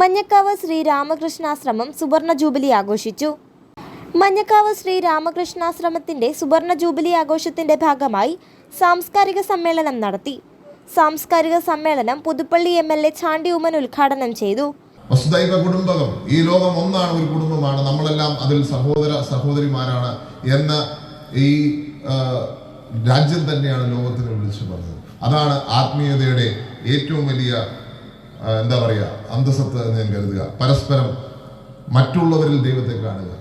മഞ്ഞക്കാവ് ശ്രീ രാമകൃഷ്ണാശ്രമം സുവർണ ജൂബിലി ആഘോഷിച്ചു. മഞ്ഞക്കാവ് ശ്രീ രാമകൃഷ്ണാശ്രമത്തിന്റെ സുവർണ ജൂബിലി ആഘോഷത്തിന്റെ ഭാഗമായി സാംസ്കാരിക സമ്മേളനം നടത്തി. സാംസ്കാരിക സമ്മേളനം Puthuppally M L A Chandy Oommen ഉദ്ഘാടനം ചെയ്തു. വസുദൈവ കുടുംബകം ഈ ലോകം ഒന്നാണ് ഒരു കുടുംബമാണ്. നമ്മളെല്ലാം അതിൽ സഹോദര സഹോദരിമാരാണ് എന്ന ഈ രാജ്യം തന്നെയാണ് ലോകത്തിന് വിളിച്ചു പറഞ്ഞത്. അതാണ് ആത്മീയതയുടെ ഏറ്റവും വലിയ എന്താ പറയുക? അന്തസത്ത് എന്ന് ഞാൻ കരുതുക. പരസ്പരം മറ്റുള്ളവരിൽ ദൈവത്തെ കാണുക.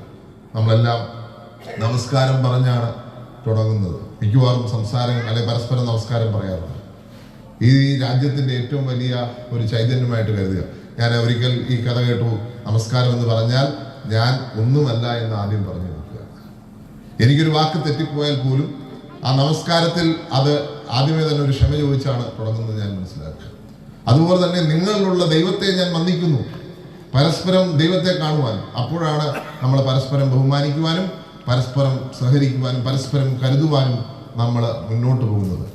നമ്മളെല്ലാം നമസ്കാരം പറഞ്ഞാണ് തുടങ്ങുന്നത്. മിക്കവാറും സംസാരം അല്ലെങ്കിൽ പരസ്പരം നമസ്കാരം പറയാറുണ്ട്. ഈ രാജ്യത്തിന്റെ ഏറ്റവും വലിയ ഒരു ചൈതന്യമായിട്ട് കരുതുക. ഞാൻ ഒരിക്കൽ ഈ കഥ കേട്ടു. നമസ്കാരം എന്ന് പറഞ്ഞാൽ ഞാൻ ഒന്നുമല്ല എന്ന് ആദ്യം പറഞ്ഞു നോക്കുക എനിക്കൊരു വാക്ക് തെറ്റിപ്പോയാൽ പോലും ആ നമസ്കാരത്തിൽ അത് ആദ്യമേ തന്നെ ഒരു ക്ഷമ ചോദിച്ചാണ് തുടങ്ങുന്നത് ഞാൻ മനസ്സിലാക്കുക. അതുപോലെ തന്നെ നിങ്ങളിലുള്ള ദൈവത്തെ ഞാൻ വന്ദിക്കുന്നു. പരസ്പരം ദൈവത്തെ കാണുവാൻ അപ്പോഴാണ് നമ്മൾ പരസ്പരം ബഹുമാനിക്കുവാനും പരസ്പരം സഹകരിക്കുവാനും പരസ്പരം കരുതുവാനും നമ്മൾ മുന്നോട്ട് പോകുന്നത്.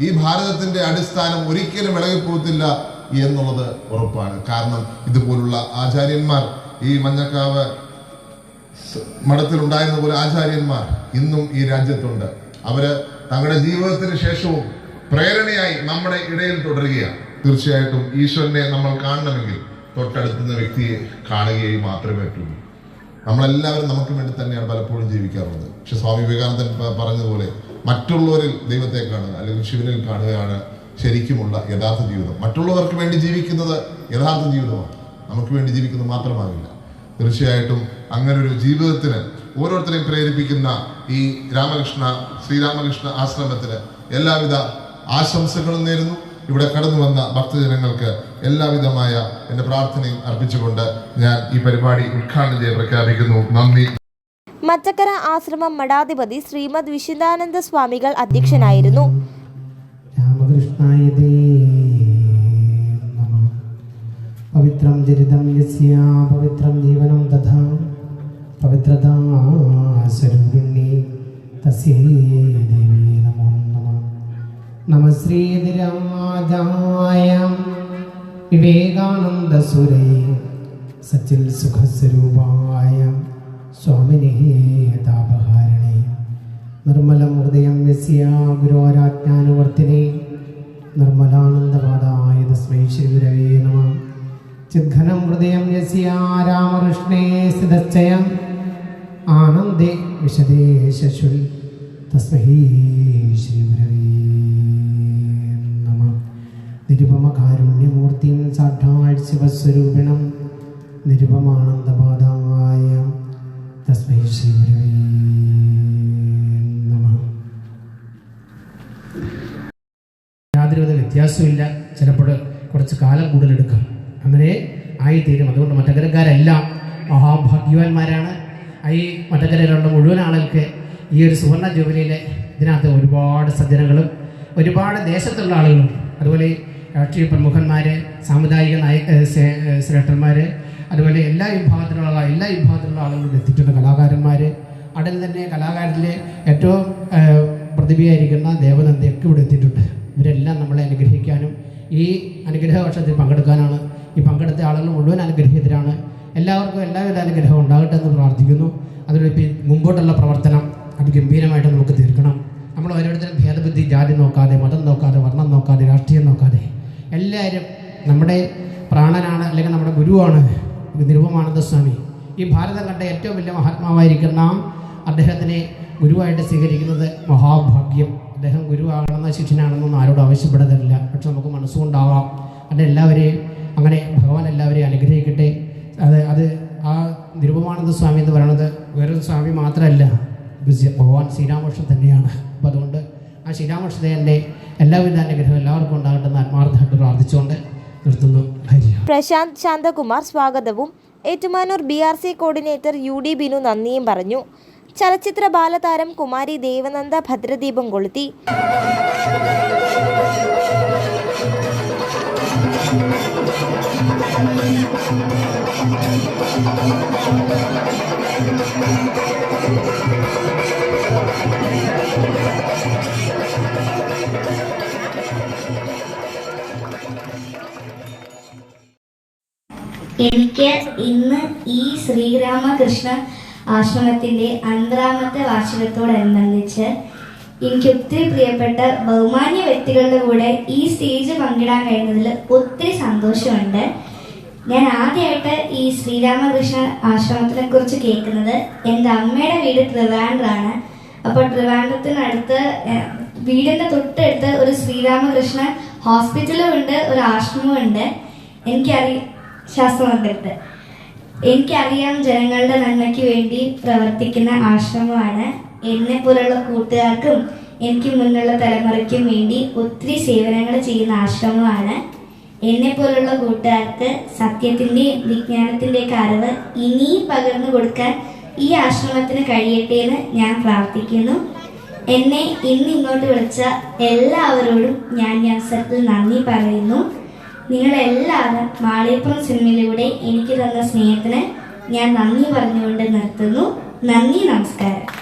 ഈ ഭാരതത്തിന്റെ അടിസ്ഥാനം ഒരിക്കലും ഇളകിപ്പോകത്തില്ല എന്നുള്ളത് ഉറപ്പാണ്. കാരണം ഇതുപോലുള്ള ആചാര്യന്മാർ ഈ മഞ്ഞക്കാവ് മഠത്തിലുണ്ടായിരുന്ന പോലെ ആചാര്യന്മാർ ഇന്നും ഈ രാജ്യത്തുണ്ട്. അവർ തങ്ങളുടെ ജീവിതത്തിന് ശേഷവും പ്രേരണയായി നമ്മുടെ ഇടയിൽ തുടരുകയാണ്. തീർച്ചയായിട്ടും ഈശ്വരനെ നമ്മൾ കാണണമെങ്കിൽ തൊട്ടടുത്തുന്ന വ്യക്തിയെ കാണുകയും മാത്രമേ പറ്റുള്ളൂ. നമ്മളെല്ലാവരും നമുക്ക് വേണ്ടി തന്നെയാണ് പലപ്പോഴും ജീവിക്കാറുള്ളത്. പക്ഷെ സ്വാമി വിവേകാനന്ദൻ പറഞ്ഞതുപോലെ മറ്റുള്ളവരിൽ ദൈവത്തെ കാണുക അല്ലെങ്കിൽ ശിവനിൽ കാണുകയാണ് ശരിക്കുമുള്ള യഥാർത്ഥ ജീവിതം. മറ്റുള്ളവർക്ക് വേണ്ടി ജീവിക്കുന്നത് യഥാർത്ഥ ജീവിതമാണ്. നമുക്ക് വേണ്ടി ജീവിക്കുന്നത് മാത്രമാകില്ല. തീർച്ചയായിട്ടും അങ്ങനെ ഒരു ജീവിതത്തിന് ഓരോരുത്തരെയും പ്രേരിപ്പിക്കുന്ന ഈ രാമകൃഷ്ണ ശ്രീരാമകൃഷ്ണ ആശ്രമത്തിന് എല്ലാവിധ ആശംസകളും നേരുന്നു. ഇവിടെ കടന്നു വന്ന ഭക്തജനങ്ങൾക്ക് എല്ലാവിധമായ എന്റെ പ്രാർത്ഥനയും അർപ്പിച്ചുകൊണ്ട് ഞാൻ ഈ പരിപാടി ഉദ്ഘാടനം ചെയ്ത് പ്രഖ്യാപിക്കുന്നു. നന്ദി. മച്ചക്കര ആശ്രമം മഠാധിപതി ശ്രീമദ് വിശുദ്ധാനന്ദ സ്വാമികൾ അധ്യക്ഷനായിരുന്നു. രാമകൃഷ്ണായ പവിത്രം ചരിതം യസ്യ പവിത്രം ജീവനം തഥാ പവിത്രതാ സ്വരൂപിണി തസ്യൈ ദേവി. നമ ശ്രീതിരാജായ വിവേകാനന്ദസുരേ സച്ചിൽ സുഖസ്വരൂപായ സ്വാമിനേ താപഹാരിണേ. നിർമ്മലം ഹൃദയം യസ്യ ഗുരോരാജ്ഞാനുവർത്തിനെ നിർമ്മലാനന്ദപാദായ തസ്മൈ ശ്രീഗുരവേ നമ. ചിദ്ഘനം ഹൃദയം യസ്യ രാമകൃഷ്ണേ സ്ഥിതശ്ചയ ആനന്ദേ വിശദേ ശശുൽ തസ്മൈ നമ നിരുപമകാരുണ്യമൂർത്തിം സാക്ഷാൽ ശിവസ്വരൂപിണം നിരുപമാനന്ദപാദായ തസ്മൈ ശ്രീഗുരവേ നമ. വ്യത്യാസമില്ല ചിലപ്പോൾ കുറച്ച് കാലം കൂടുതലെടുക്കും. അങ്ങനെ ആയിത്തീരും. അതുകൊണ്ട് മറ്റകരക്കാരെല്ലാം മഹാഭാഗ്യവാന്മാരാണ്. ഈ മറ്റകരയിലുള്ള മുഴുവൻ ആളുകൾക്ക് ഈ ഒരു സുവർണ ജൂബിലിയിലെ ഇതിനകത്ത് ഒരുപാട് സജ്ജനങ്ങളും ഒരുപാട് ദേശത്തുള്ള ആളുകളും അതുപോലെ രാഷ്ട്രീയ പ്രമുഖന്മാർ സാമുദായിക നായ ശ്രേഷ്ഠന്മാർ അതുപോലെ എല്ലാ വിഭാഗത്തിലുള്ള എല്ലാ വിഭാഗത്തിലുള്ള ആളുകളും എത്തിയിട്ടുണ്ട് കലാകാരന്മാർ അതിൽ തന്നെ കലാകാരത്തിലെ ഏറ്റവും പ്രതിഭയായിരിക്കുന്ന ദേവനന്ദയൊക്കെ ഇവിടെ എത്തിയിട്ടുണ്ട്. ഇവരെല്ലാം നമ്മളെ അനുഗ്രഹിക്കാനും ഈ അനുഗ്രഹ വർഷത്തിൽ പങ്കെടുക്കാനാണ് ഈ പങ്കെടുത്ത ആളുകൾ മുഴുവൻ അനുഗ്രഹീതരാണ്. എല്ലാവർക്കും എല്ലാവിധ അനുഗ്രഹം ഉണ്ടാകട്ടെ എന്ന് പ്രാർത്ഥിക്കുന്നു. ഇപ്പം മുമ്പോട്ടുള്ള പ്രവർത്തനം അത് ഗംഭീരമായിട്ട് നമുക്ക് തീർക്കണം. നമ്മൾ ഓരോരുത്തരും ഭേദബുദ്ധി ജാതി നോക്കാതെ മതം നോക്കാതെ വർണം നോക്കാതെ രാഷ്ട്രീയം നോക്കാതെ എല്ലാവരും നമ്മുടെ പ്രാണനാണ് അല്ലെങ്കിൽ നമ്മുടെ ഗുരുവാണ്. നിരുപമാനന്ദ സ്വാമി. ഈ ഭാരതം കണ്ട ഏറ്റവും വലിയ മഹാത്മാവായിരിക്കുന്ന അദ്ദേഹത്തിനെ ഗുരുവായിട്ട് സ്വീകരിക്കുന്നത് മഹാഭാഗ്യം. അദ്ദേഹം ഗുരുവാകണമെന്ന ശിഷ്യനാണെന്നൊന്നും ആരോടും ആവശ്യപ്പെടുന്നില്ല. പക്ഷെ നമുക്ക് മനസ്സുകൊണ്ടാവാം. അത് എല്ലാവരെയും അങ്ങനെ ഭഗവാൻ എല്ലാവരെയും അനുഗ്രഹിക്കട്ടെ. അത് അത് ആ നിരുപമാനന്ദ സ്വാമി എന്ന് പറയുന്നത് വേറൊരു സ്വാമി മാത്രമല്ല. ഭഗവാൻ ശ്രീരാമകൃഷ്ണൻ തന്നെയാണ്. അപ്പോൾ അതുകൊണ്ട് ആ ശ്രീരാമകൃഷ്ണന്റെ എല്ലാവിധ അനുഗ്രഹവും എല്ലാവർക്കും ഉണ്ടാകട്ടെ എന്ന് ആത്മാർത്ഥമായിട്ട് പ്രാർത്ഥിച്ചുകൊണ്ട് നിർത്തുന്നു. പ്രശാന്ത് ശാന്തകുമാർ സ്വാഗതവും. Ettumanoor B R C coordinator U D Binu നന്ദിയും പറഞ്ഞു. ചലച്ചിത്ര ബാലതാരം കുമാരി ദേവനന്ദ ഭദ്രദീപം കൊളുത്തി. എനിക്ക് ഇന്ന് ഈ ശ്രീരാമകൃഷ്ണ ആശ്രമത്തിന്റെ അൻപതാമത്തെ വാർഷികത്തോടനുബന്ധിച്ച് എനിക്ക് ഒത്തിരി പ്രിയപ്പെട്ട ബഹുമാന്യ വ്യക്തികളുടെ കൂടെ ഈ സ്റ്റേജ് പങ്കിടാൻ കഴിയുന്നതിൽ ഒത്തിരി സന്തോഷമുണ്ട്. ഞാൻ ആദ്യമായിട്ട് ഈ ശ്രീരാമകൃഷ്ണ ആശ്രമത്തിനെ കുറിച്ച് കേൾക്കുന്നത് എന്റെ അമ്മയുടെ വീട് ട്രിവാൻഡ്രാണ്. അപ്പോൾ ട്രിവാൻഡ്രത്തിനടുത്ത് വീടിന്റെ തൊട്ടടുത്ത് ഒരു ശ്രീരാമകൃഷ്ണ ഹോസ്പിറ്റലും ഉണ്ട് ഒരു ആശ്രമവും ഉണ്ട് എനിക്കറി ശാസ്ത്രമന്ദിരത്ത് എനിക്കറിയാം ജനങ്ങളുടെ നന്മയ്ക്ക് വേണ്ടി പ്രവർത്തിക്കുന്ന ആശ്രമമാണ്. എന്നെ പോലുള്ള കൂട്ടുകാർക്കും എനിക്ക് മുന്നുള്ള തലമുറയ്ക്കും വേണ്ടി ഒത്തിരി സേവനങ്ങൾ ചെയ്യുന്ന ആശ്രമമാണ്. എന്നെ പോലുള്ള കൂട്ടുകാർക്ക് സത്യത്തിന്റെ വിജ്ഞാനത്തിന്റെ അറിവ് ഇനിയും പകർന്നു കൊടുക്കാൻ ഈ ആശ്രമത്തിന് കഴിയട്ടെ എന്ന് ഞാൻ പ്രാർത്ഥിക്കുന്നു. എന്നെ ഇന്ന് ഇങ്ങോട്ട് വിളിച്ച എല്ലാവരോടും ഞാൻ ഈ അവസരത്തിൽ നന്ദി പറയുന്നു. നിങ്ങളെല്ലാവരും മാളിയപ്പുറം സിനിമയിലൂടെ എനിക്ക് തന്ന സ്നേഹത്തിന് ഞാൻ നന്ദി പറഞ്ഞുകൊണ്ട് നിർത്തുന്നു. നന്ദി നമസ്കാരം.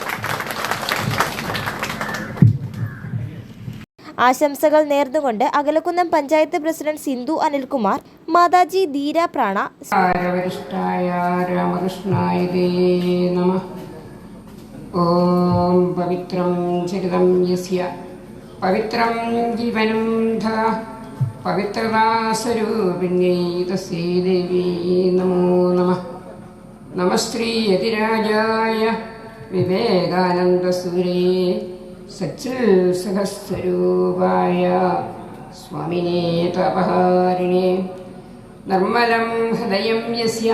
ആശംസകൾ നേർന്നുകൊണ്ട് അകലക്കുന്നം പഞ്ചായത്ത് പ്രസിഡന്റ് സിന്ധു അനിൽകുമാർ മാതാജി ധീര പ്രാണ രാമകൃഷ്ണായ നമ. ഓം പവിത്രം യസ്യ. പവിത്രം ജീവനം നമോ വിവേകാനന്ദസൂരേ സച്ചിത്സഹസ്വരൂപായ സ്വാമിനേ തപഹാരിണേ നിർമ്മലം ഹൃദയം യസ്യ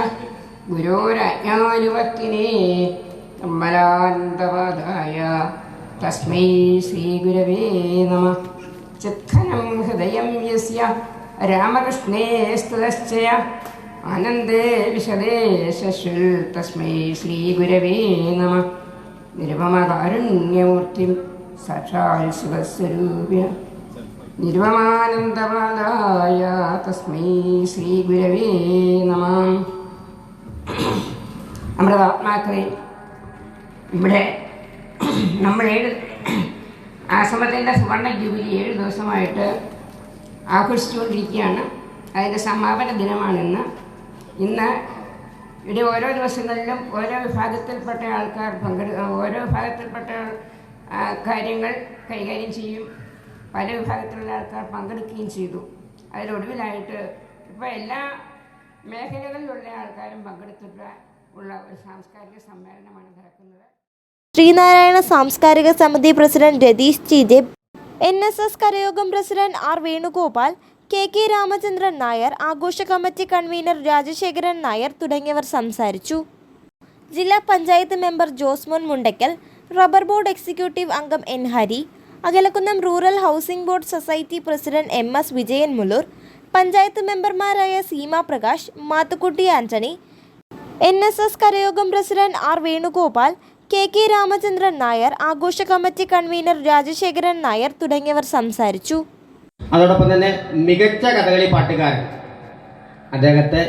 ഗുരോരാജ്ഞാനുവർത്തിനെ നിർമ്മലാനന്ദപാദായ തസ്മൈ ശ്രീഗുരവേ നമ ചിത്ഖനം ഹൃദയം യസ്യ രാമകൃഷ്ണേ സ്തുതശ്ചയ ആനന്ദേ വിശദേ ശശ്വൽ തസ്മൈ ശ്രീഗുരവേ നമ നിരുപമകാരുണ്യമൂർത്തിം സാക്ഷാൽ ശിവസ്വരൂപ്യ തസ്മൈ ശ്രീ ഗുരവേ നമ നമ്മുടെ ഇവിടെ നമ്മൾ ഏഴ് ആശ്രമത്തിന്റെ സുവർണ ജൂബിലി ഏഴ് ദിവസമായിട്ട് ആഘോഷിച്ചുകൊണ്ടിരിക്കുകയാണ്. അതിന്റെ സമാപന ദിനമാണിന്ന്. ഇന്ന് ഇവിടെ ഓരോ ദിവസങ്ങളിലും ഓരോ വിഭാഗത്തിൽപ്പെട്ട ആൾക്കാർ പങ്കെടു ഓരോ വിഭാഗത്തിൽപ്പെട്ട കാര്യങ്ങൾ കൈകാര്യം ചെയ്യും. പല വിഭാഗത്തിലുള്ള ആൾക്കാർ പങ്കെടുക്കുകയും ചെയ്തു. അതിലൊടുവിലായിട്ട് ഇപ്പോൾ എല്ലാ മേഖലകളിലുള്ള ആൾക്കാരും പങ്കെടുത്തിട്ട് ഉള്ള ഒരു സാംസ്കാരിക സമ്മേളനമാണ് നടക്കുന്നത്. ശ്രീനാരായണ സാംസ്കാരിക സമിതി president Ratheesh T J. N. S. S. കരയോഗം president R. Venugopal K. K. Ramachandran Nair ആഘോഷ കമ്മിറ്റി കൺവീനർ രാജശേഖരൻ നായർ തുടങ്ങിയവർ സംസാരിച്ചു. ജില്ലാ panchayat member Josemon Mundackal rubber board executive അംഗം N Hari Akalakunnam rural housing board society president M S Vijayan Mulloor panchayat മെമ്പർമാരായ Seema Prakash Mathukutty Antony N S S കരയോഗം president R Venugopal K K Ramachandran Nair ആഘോഷ committee convener Rajasekharan Nair തുടങ്ങിയവർ സംസാരിച്ചു. അതോടൊപ്പം തന്നെ മികച്ച കഥകളി പാട്ടുകാരൻ. അദ്ദേഹത്തെ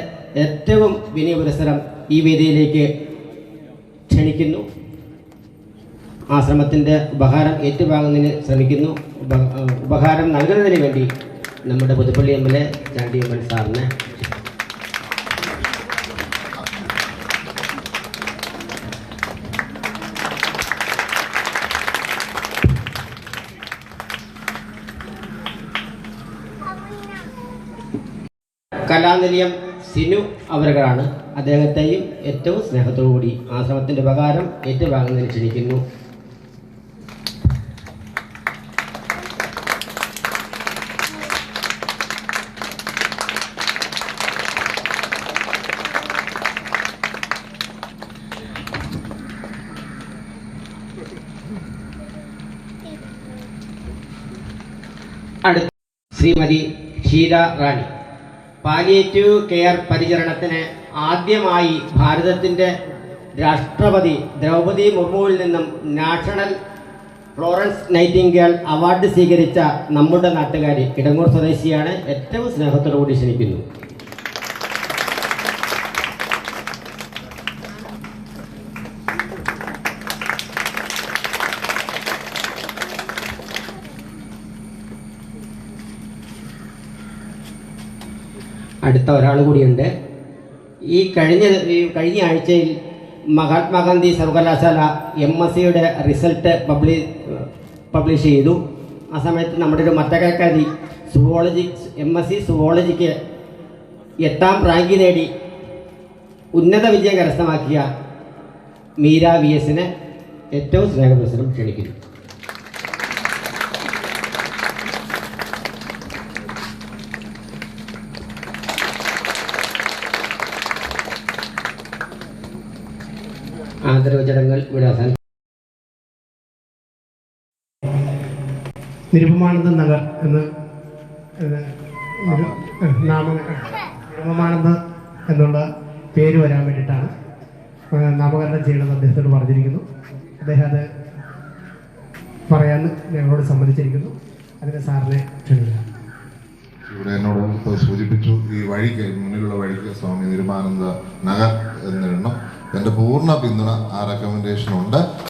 ഏറ്റവും വിനയ പുരസ്സരം ഈ വേദിയിലേക്ക് ക്ഷണിക്കുന്നു. ആശ്രമത്തിന്റെ ഉപഹാരം ഏറ്റുവാങ്ങുന്നതിന് ശ്രമിക്കുന്നു. ഉപഹാരം നൽകുന്നതിന് വേണ്ടി നമ്മുടെ Puthuppally M L A Chandy M L സാറിനെ കലാനിലയം സിനു അവരുകളാണ് അദ്ദേഹത്തെയും ഏറ്റവും സ്നേഹത്തോടുകൂടി ആശ്രമത്തിന്റെ ഉപകാരം ഏറ്റുവാങ്ങുന്നതിന് ക്ഷണിക്കുന്നു. അടുത്ത ശ്രീമതി ഷീല റാണി. പാലിയേറ്റീവ് കെയർ പരിചരണത്തിന് ആദ്യമായി ഭാരതത്തിന്റെ രാഷ്ട്രപതി ദ്രൗപദി മുർമുവിൽ നിന്നും നാഷണൽ ഫ്ലോറൻസ് നൈറ്റിംഗേൾ അവാർഡ് സ്വീകരിച്ച നമ്മുടെ നാട്ടുകാരി. കിടങ്ങൂർ സ്വദേശിയാണ്. ഏറ്റവും സ്നേഹത്തോടു കൂടി ക്ഷണിക്കുന്നു. അടുത്ത ഒരാൾ കൂടിയുണ്ട്. ഈ കഴിഞ്ഞ ഈ കഴിഞ്ഞ ആഴ്ചയിൽ മഹാത്മാഗാന്ധി സർവകലാശാല എം എസ് സിയുടെ റിസൾട്ട് പബ്ലി പബ്ലിഷ് ചെയ്തു. ആ സമയത്ത് നമ്മുടെ ഒരു മറ്റകാരി സുവോളജി എം എസ് സി സുവോളജിക്ക് എട്ടാം റാങ്ക് നേടി ഉന്നത വിജയം കരസ്ഥമാക്കിയ മീര വി എസിനെ ഏറ്റവും സ്നേഹപ്രസരം ക്ഷണിക്കുന്നു. ആദരവ് ചടങ്ങുകൾ ഇവിടെ അവസാനിക്കും നിരുപമാനന്ദ നഗർ എന്ന് നാമ നിരുപമാനന്ദ എന്നുള്ള പേര് വരാൻ വേണ്ടിയിട്ടാണ് നാമകരണം ചെയ്യണമെന്ന് അദ്ദേഹത്തോട് പറഞ്ഞിരിക്കുന്നു. അദ്ദേഹം അത് പറയാൻ ഞങ്ങളോട് സമ്മതിച്ചിരിക്കുന്നു. അതിന് സാറിനെ ക്ഷണിക്കുക ഇവിടെ എന്നോട് സൂചിപ്പിച്ചു. ഈ വഴിക്ക് മുന്നിലുള്ള വഴിക്ക് സ്വാമി നിരുമാനന്ദ നഗർ എന്നിടണം എന്റെ പൂർണ പിന്തുണ ആ റെക്കമെൻഡേഷൻ ഉണ്ട്.